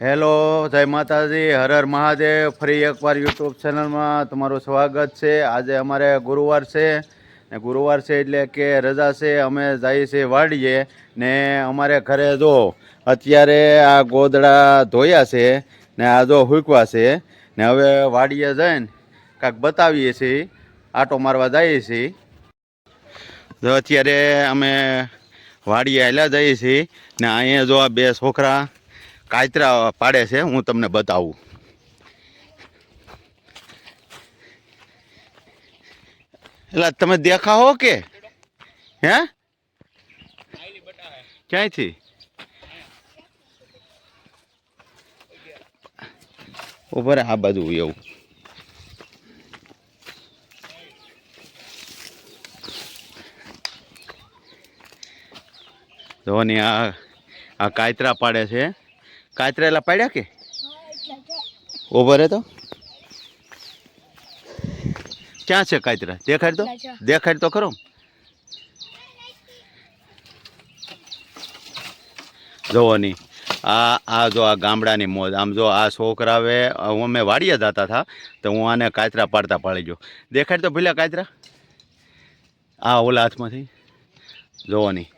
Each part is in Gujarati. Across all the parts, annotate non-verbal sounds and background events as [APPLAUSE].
હેલો, જય માતાજી, હર હર મહાદેવ, ફરી એકવાર યુટ્યુબ ચેનલમાં તમારું સ્વાગત છે. આજે અમારે ગુરુવાર છે ને ગુરુવાર છે એટલે કે રજા છે, અમે જઈએ છીએ વાડીએ ને અમારે ઘરે જો અત્યારે આ ગોદડા ધોયા છે ને આ જો હુકવા છે ને હવે વાડીએ જઈને કાંક બતાવીએ છીએ, આટો મારવા જઈએ છીએ. તો અત્યારે અમે વાડીએ આવેલા જઈએ છીએ ને અહીંયા જો આ બે છોકરા કાયતરા પાડે છે, હું તમને બતાવું. એટલે તમે દેખાવો કે? હે? ક્યાંયથી? ઉપર આ બધું એવું. ધોની આ આ કાયતરા પાડે છે. કાચરા એલા પાડ્યા કે? ઊભો રે તો? ક્યાં છે કાચરા દેખાડ તો? દેખાડ તો ખરો. જોવો ની આ આ જો આ ગામડાની મોજ આમ જો આ છોકરાવે હું અમે વાડીએ જતા હતા તો હું આને કાચરા પાડતા પાડી ગયો. દેખાડ તો ભૂલ્યા કાચરા આ ઓલા હાથમાંથી. જોવો જોવાની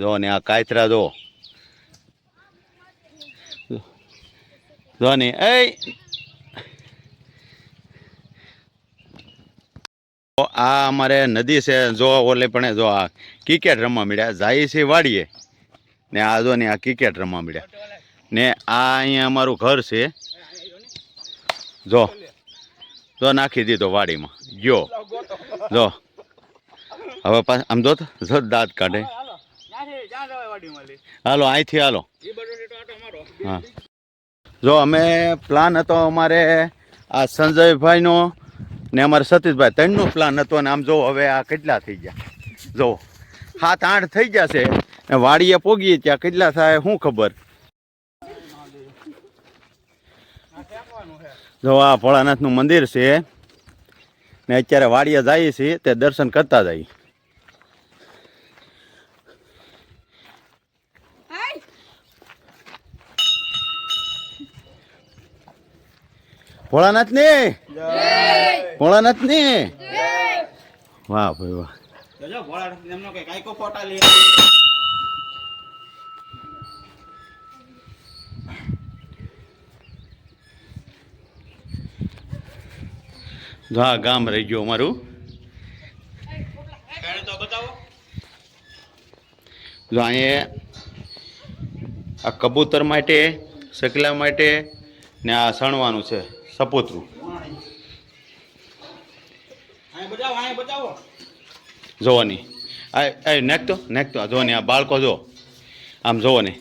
જોવો ને આ કાચરા જો. જોની એ આ અમારે નદી છે જો ઓલે પણ જો આ ક્રિકેટ રમવા મળ્યા જાય છે વાડીએ. ને આ જો ને આ ક્રિકેટ રમવા મળ્યા. ને આ અહીંયા અમારું ઘર છે. જો જો નાખી દીધો વાડીમાં. ગયો. જો. હવે પાછ આમ જો જો દાંત કાઢે. હાલો અહીંથી હાલો હા. જો અમે પ્લાન હતો અમારે આ સંજયભાઈનો ને અમારે સતીશભાઈ. ત્રણનો પ્લાન હતો ને આમ જો હવે આ કેટલા થઈ ગયા? જો, સાત આઠ થઈ ગયા છે. ને વાડીએ પોગીએ ત્યાં કેટલા થાય શું ખબર? જો આ ભોળાનાથનું મંદિર છે. ને અત્યારે વાડીએ જઈએ છીએ, તે દર્શન કરતા જઈએ. ભોળાનાથ ને ભોળાનાથ ને વાહ ભાઈ વાહ. હા ગામ રહી ગયું અમારું. જો અહીંયા આ કબૂતર માટે સકલા માટે ને આ સણવાનું છે. સપોતરું. જોવાની. આ આ નાખતો નાખતો આ જોવાની આ બાળકો જો. આમ જોવાની.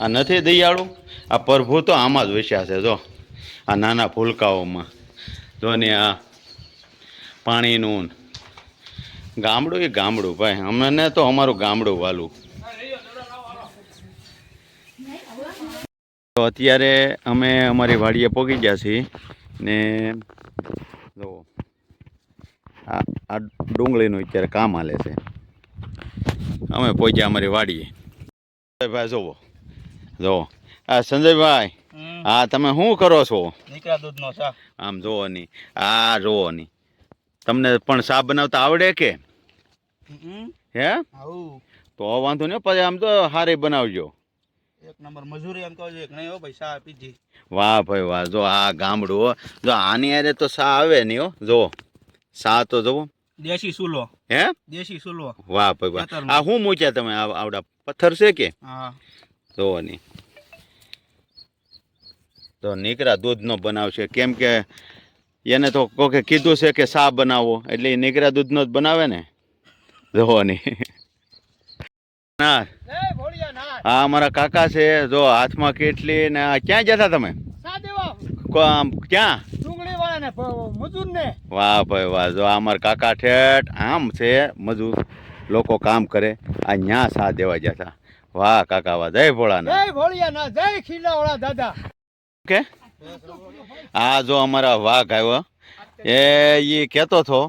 આ નથી દયાળું આ પ્રભુ તો આમાં જ વિશ્વાસ છે જો. આ નાના ફૂલકાઓમાં. જોને આ પાણીનું ગામડું એ ગામડું ભાઈ. અમને તો અમારું ગામડું વાલું. તો અત્યારે અમે અમારી વાડીએ પહોંચી ગયા છીએ ને જુઓ આ આ ડુંગળીનું અત્યારે કામ હાલે છે. અમે પહોંચ્યા અમારી વાડીએ. સંજયભાઈ જુઓ. જુઓ. આ સંજયભાઈ હા તમે શું કરો છો? દીકરા દૂધનો ચા. આમ જુઓ નહીં આ જુઓ નહીં તમને પણ ચા બનાવતા આવડે કે? હે? તો વાંધો નહીં પછી આમ તો સારી બનાવજો. એક નંબર મજૂરી એમ કહો એક નહીં હો ભાઈ આપી જી વાહ ભાઈ વાહ જો આ ગામડું જો આની આરે તો સા આવે નહીં હો જો સા તો જુઓ. દેશી સુલો. હે? દેશી સુલો. વાહ ભાઈ વાહ. આ શું મૂક્યા તમે આવડા પથ્થર છે કે? હા. જોવો નહીં તો નીકળા દૂધનો બનાવશે કેમ કે એને તો કોકે કીધું છે કે સા બનાવો એટલે એ નીકળ્યા દૂધનો જ બનાવે ને? જોવો નહીં [LAUGHS] ના. આ અમારા કાકા છે જો હાથમાં કેટલી ને આ ક્યાં જતા તમે? ક્યાં? વાહ ભાઈ વાહ જો અમારા કાકા ઠેઠ આમ છે મજૂર લોકો કામ કરે આ ન્યા સા દેવા જતા વાહ કાકા વાહ જય ભોળાના જય ભોળિયા જય ખીલાવાળા દાદા. કે? આ જો અમારા વાઘ આવ્યો. એ એ કહેતો હતો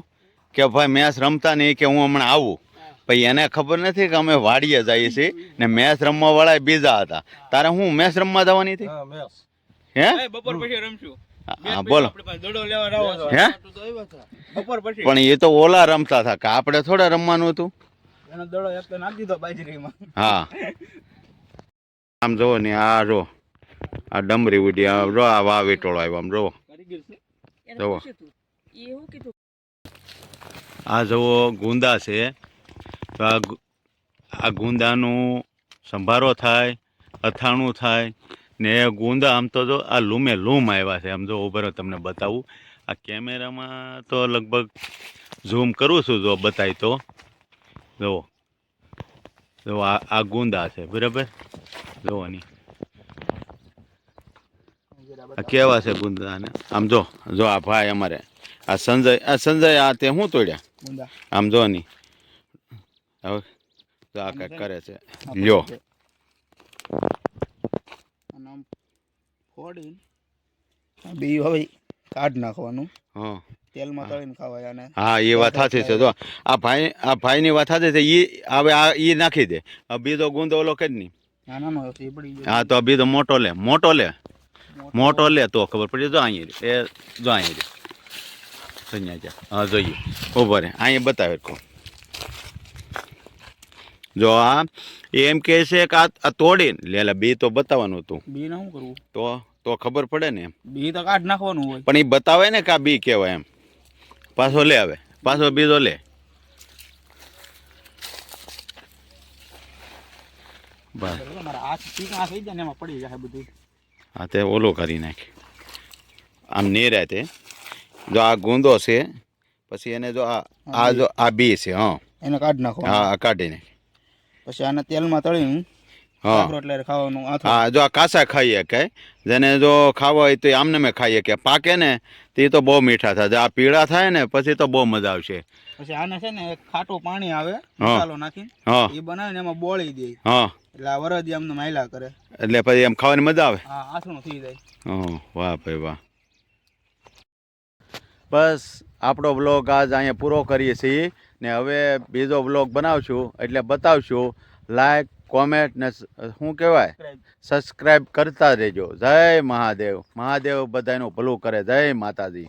કે ભાઈ મેચ રમતા નહીં કે હું હમણાં આવું. પછી એને ખબર નથી કે અમે વાડીએ જઈએ છીએ ને મેચ રમવા વાળા બીજા હતા. તારે હું મેચ રમવા જવાની હતી? હે બપોર પછી રમશું. હા બોલો. આપણે પાસે દડો લેવા આવો છો. હે? પણ એ તો ઓલા રમતા હતા કે આપણે થોડા રમવાનું હતું? એનો દડો એક તો નાખી દીધો બાજરીમાં. હા. આમ જોવો ને આ જો આ ડમરી ઉડી આ જો આ વાવ વેટોળો આવ્યો આમ જોવો. કીધું આ જુઓ ગુંદા છે. તો આ આ ગુંદાનું સંભારો થાય અથાણું થાય ને ગુંદા આમ તો જો આ લૂમે લૂમ આવ્યા છે. આમ જો ઉભરો તમને બતાવું. આ કેમેરામાં તો લગભગ ઝૂમ કરું છું જો બતાય તો. જુઓ જો આ આ ગુંદા છે. બરાબર? જોવાની આ કેવા છે ગુંદા ને આમ જો જો આ ભાઈ અમારે. આ સંજય આ સંજય આ તે શું તોડ્યા? આમ જો ની હવે તો આ કંઈક કરે છે. લ્યો. અને આમ ફોડીને બી હવે કાઢ નાખવાનું. હા. તેલમાં તળીને ખવાય અને હા એ વાત સાચી છે. જો આ ભાઈ આ ભાઈની વાત સાચી છે. એ હવે આ એ નાખી દે. આ બીજો ગુંદો ઓલો નહીં. એ પડી ગયો. હા તો બીજો મોટો લે મોટો લે. મોટો. લે તો ખબર પડી. જો અહીંયા એ જો અહીંયા જા. હા જોઈએ. ઊભો રે. અહીંયા બતાવે કો જો આ એમ કહે છે કે આ તોડીને. લે બી તો બતાવવાનું હતું. બી ના શું કરવું? તો તો ખબર પડે ને એમ. બી તો કાઢ નાખવાનું હોય. પણ એ બતાવે ને કે આ બી કહેવાય એમ. પાછો લે આવે પાછો બીજો લે. હા તે ઓલો કરી નાખે. આમ નેરાય તે. જો આ ગુંદો છે પછી એને જો આ જો આ બી છે હા. એને કાઢ નાખો હા આ કાઢી નાખે. પછી આને તેલમાં તળીને હા. એટલે ખાવાનું હા જો આ કાસા ખાઈએ કે જેને જો ખાવા હોય તો આમને મેં ખાઈએ કે પાકે ને તે તો બહુ મીઠા થાય. આ પીળા થાય ને પછી તો બહુ મજા આવશે. પછી આને છે ને ખાટું પાણી આવે મસાલો નાખી એ બનાવીને એમાં બોળી દે. હા. એટલે આ વરદી આમને માયલા કરે. એટલે પછી એમ ખાવાની મજા આવે? હા આથણું થઈ જાય. વાહ ભાઈ વાહ. બસ આપણો બ્લોગ આજ અહીંયા પૂરો કરીએ છીએ. ને હવે બીજો બ્લોગ બનાવશું એટલે બતાવશું. લાઈક કોમેન્ટ ને શું કહેવાય? સબસ્ક્રાઈબ કરતા રહેજો. જય મહાદેવ. મહાદેવ બધાનું ભલું કરે. જય માતાજી.